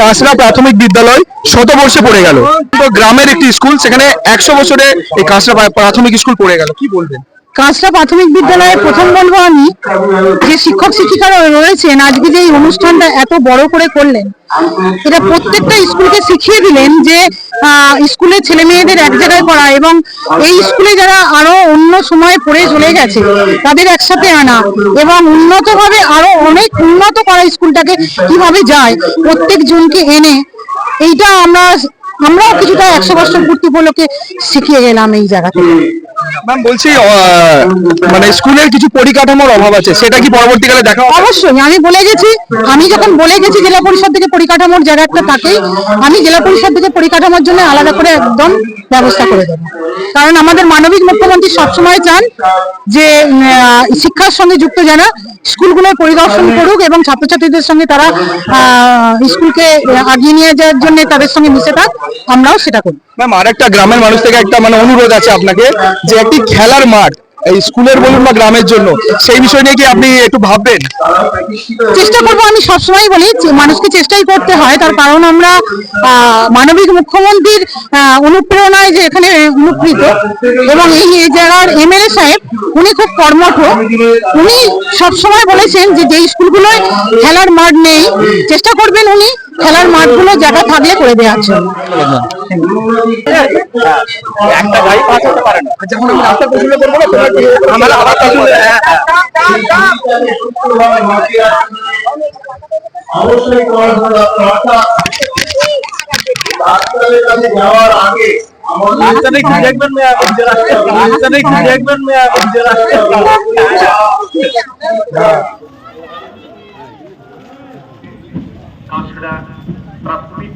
কাঁচরা প্রাথমিক বিদ্যালয় শতবর্ষে পড়ে গেল। তো গ্রামের একটি স্কুল, সেখানে একশো বছরে এই কাঁচরা প্রাথমিক স্কুল পড়ে গেল। কি বলবেন? কাঁচরা প্রাথমিক বিদ্যালয়ে প্রথম বলব আমি যে শিক্ষক শিক্ষিকারা রয়েছেন আজকে যে এই অনুষ্ঠানটা এত বড় করে করলেন এটা প্রত্যেকটা স্কুলকে শিখিয়ে দিলেন যে আহ, স্কুলের ছেলে মেয়েদের এক জায়গায় করা এবং এই স্কুলে যারা আরও অন্য সময়ে পড়ে চলে গেছে তাদের একসাথে আনা এবং উন্নতভাবে আরও অনেক উন্নত করা স্কুলটাকে কীভাবে যায় প্রত্যেক জনকে এনে এইটা আমরা আমরাও কিছুটা একশো বছর পূর্তি উপলক্ষে শিখিয়ে গেলাম এই জায়গা থেকে। ম্যাম বলছি মানে স্কুলের কিছু পরিকাঠামোর অভাব আছে সেটা কি পরবর্তীকালে দেখা অবশ্যই আমি বলে গেছি আমি যখন বলে গেছি জেলা পরিষদ থেকে পরিকাঠামোর জায়গা একটা থাকেই আমি জেলা পরিষদ থেকে পরিকাঠামোর জন্য আলাদা করে একদম ব্যবস্থা করে দেবো। কারণ আমাদের মানবিক মুখ্যমন্ত্রী সবসময় চান যে শিক্ষার সঙ্গে যুক্ত যারা স্কুলগুলোর পরিদর্শন করুক এবং ছাত্রছাত্রীদের সঙ্গে তারা আহ, স্কুলকে আগিয়ে নিয়ে যাওয়ার জন্য তাদের সঙ্গে মিশে থাক আমরাও সেটা করি। ম্যাম আর একটা গ্রামের মানুষ থেকে একটা মানে অনুরোধ আছে আপনাকে যে একটি খেলার মাঠ এই স্কুলের বলুন বা গ্রামের জন্য, সেই বিষয় নিয়ে কি আপনি একটু ভাববেন? চেষ্টা করব, আমি সবসময় বলি মানুষকে চেষ্টাই করতে হয়। তার কারণ আমরা মানবিক মুখ্যমন্ত্রীর অনুপ্রেরণায় যে এখানে অনুপ্রীত, এবং এই জায়গার এমএলএ সাহেব, উনি খুব কর্মঠ। উনি সবসময় বলেছেন যে যে স্কুলগুলোয় খেলার মাঠ নেই, চেষ্টা করবেন উনি। খেলার মাঠগুলো জায়গা থাকলে করে দেওয়ার জন্য একটা গাড়ি পাস হতে পারে না। যখন আমি রাস্তা পছন্দ করব না? তোমার আমার আবার পছন্দ অবশ্যই কাঁচড়া প্রাথমিক